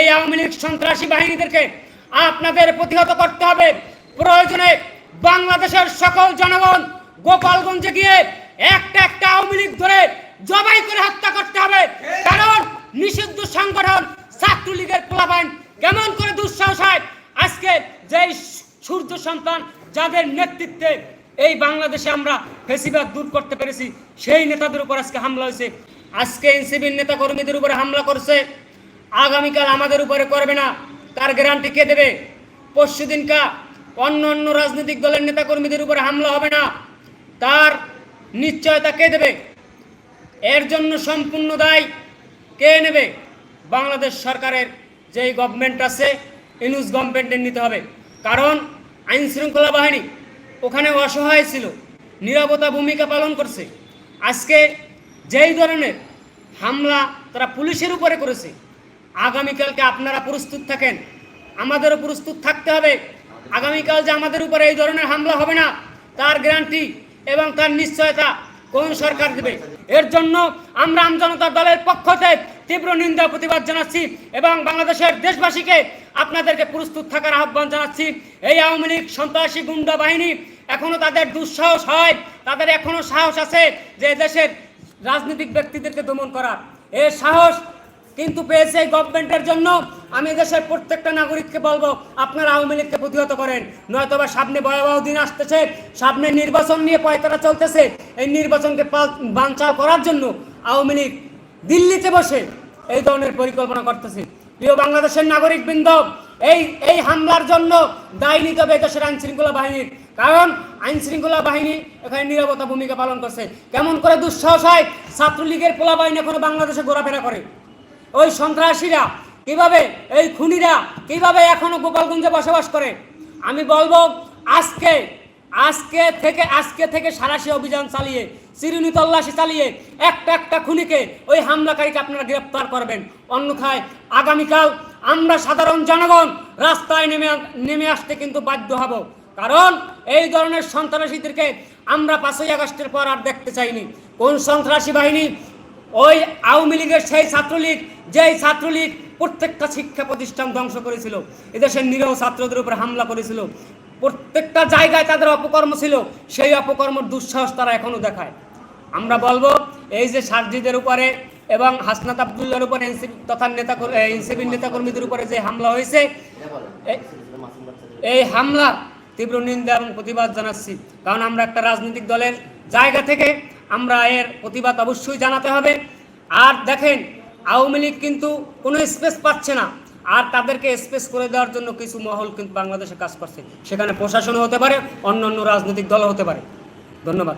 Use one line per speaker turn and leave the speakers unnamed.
এই আওয়ামী লীগ সন্ত্রাসী বাহিনীদেরকে আপনাদের প্রতিহত করতে হবে। প্রয়োজনে বাংলাদেশের সকল জনগণ গোপালগঞ্জে গিয়ে একটা একটা আওয়ামী লীগ ধরে জবাই করে হত্যা করতে হবে। কারণ নিষিদ্ধ সংগঠন ছাত্রলীগের পোলাপাইন কেমন করে দুঃসাহস হয়? আজকে যেই সূর্য সন্তান যাদের নেতৃত্বে এই বাংলাদেশে আমরা ফেসিবাদ দূর করতে পেরেছি, সেই নেতাদের উপর আজকে হামলা হয়েছে। আজকে এনসিবির নেতা কর্মীদের উপরে হামলা করছে। আগামীকাল আমাদের উপরে করবে না। তার গ্যারান্টি কে দেবে? পরশু দিনকা অন্য অন্য রাজনৈতিক দলের নেতা কর্মীদের উপরে হামলা হবে না। তার নিশ্চয়তা কে দেবে? এর জন্য সম্পূর্ণ দায় কে নেবে? বাংলাদেশ সরকারের যেই গভর্নমেন্ট আছে, ইনুস গভর্নমেন্টের নিতে হবে। কারণ আইন শৃঙ্খলা বাহিনী ওখানে অসহায় ছিল, নিরাপত্তা ভূমিকা পালন করছে। আজকে যেই ধরনের হামলা তারা পুলিশের উপরে করেছে আগামীকালকে আপনারা প্রস্তুত থাকেন। আমাদেরও প্রস্তুত থাকতে হবে। আগামীকাল যে আমাদের উপরে এই ধরনের হামলা হবে না, তার গ্যারান্টি এবং তার নিশ্চয়তা কোন সরকার দেবে? এর জন্য আমরা আমজনতা দলের পক্ষ থেকে তীব্র নিন্দা প্রতিবাদ জানাচ্ছি এবং বাংলাদেশের দেশবাসীকে আপনাদেরকে প্রস্তুত থাকার আহ্বান জানাচ্ছি। এই আওয়ামী লীগ, সন্ত্রাসী, গুন্ডা বাহিনী এখনও তাদের দুঃসাহস হয়, তাদের এখনও সাহস আছে যে দেশের রাজনৈতিক ব্যক্তিদেরকে দমন করার। এর সাহস কিন্তু পেয়েছে এই গভর্নমেন্টের জন্য। আমি দেশের প্রত্যেকটা নাগরিককে বলব, আপনারা আওয়ামী লীগকে প্রতিহত করেন। নয়তোবা সামনে ভয়াবহ দিন আসতেছে, সামনে নির্বাচন নিয়ে পয়তারা চলতেছে। এই নির্বাচনকে বানচাল করার জন্য আওয়ামী লীগ দিল্লিতে বসে এই ধরনের পরিকল্পনা করতেছে। প্রিয় বাংলাদেশের নাগরিকবৃন্দ, এই এই হামলার জন্য দায় নিতে হবে দেশের আইন শৃঙ্খলা বাহিনীর। কারণ আইন শৃঙ্খলা বাহিনী এখানে নিরাপত্তা ভূমিকা পালন করছে। কেমন করে দুঃসাহস হয়, ছাত্রলীগের পোলা বাহিনী এখনও বাংলাদেশে ঘোরাফেরা করে। ওই সন্ত্রাসীরা, কীভাবে, এই খুনিরা, কীভাবে এখনও গোপালগঞ্জে বসবাস করে? আমি বলব, আজকে আজকে থেকে আজকে থেকে সারাশি অভিযান চালিয়ে, চিরুনি তল্লাশি চালিয়ে একটা একটা খুনিকে ওই হামলাকারীকে আপনারা গ্রেপ্তার করবেন। অন্যথায় আগামীকাল আমরা সাধারণ জনগণ রাস্তায় নেমে নেমে আসতে কিন্তু বাধ্য হব। কারণ এই ধরনের সন্ত্রাসীদেরকে আমরা পাঁচই আগস্টের পর আর দেখতে চাইনি। কোন সন্ত্রাসী বাহিনী ওই আওয়ামী লীগের সেই ছাত্রলীগ, যেই ছাত্রলীগ প্রত্যেকটা শিক্ষা প্রতিষ্ঠান ধ্বংস করেছিল, এদেশের নিরহ ছাত্রদের উপর হামলা করেছিল, প্রত্যেকটা জায়গায় তাদের অপকর্ম ছিল, সেই অপকর্মের দুঃসাহস তারা এখনও দেখায়। আমরা বলব, এই যে সার্জিদের উপরে এবং হাসনাত আবদুল্লার উপর এনসিপি তথা নেতা এনসিপির নেতাকর্মীদের উপরে যে হামলা হয়েছে এই হামলা তীব্র নিন্দা এবং প্রতিবাদ জানাচ্ছি। কারণ আমরা একটা রাজনৈতিক দলের জায়গা থেকে আমরা এর প্রতিবাদ অবশ্যই জানাতে হবে। আর দেখেন, আওয়ামী লীগ কিন্তু কোনো স্পেস পাচ্ছে না। আর তাদেরকে স্পেস করে দেওয়ার জন্য কিছু মহল কিন্তু বাংলাদেশে কাজ করছে। সেখানে প্রশাসনও হতে পারে অন্য অন্য রাজনৈতিক দলও হতে পারে। ধন্যবাদ।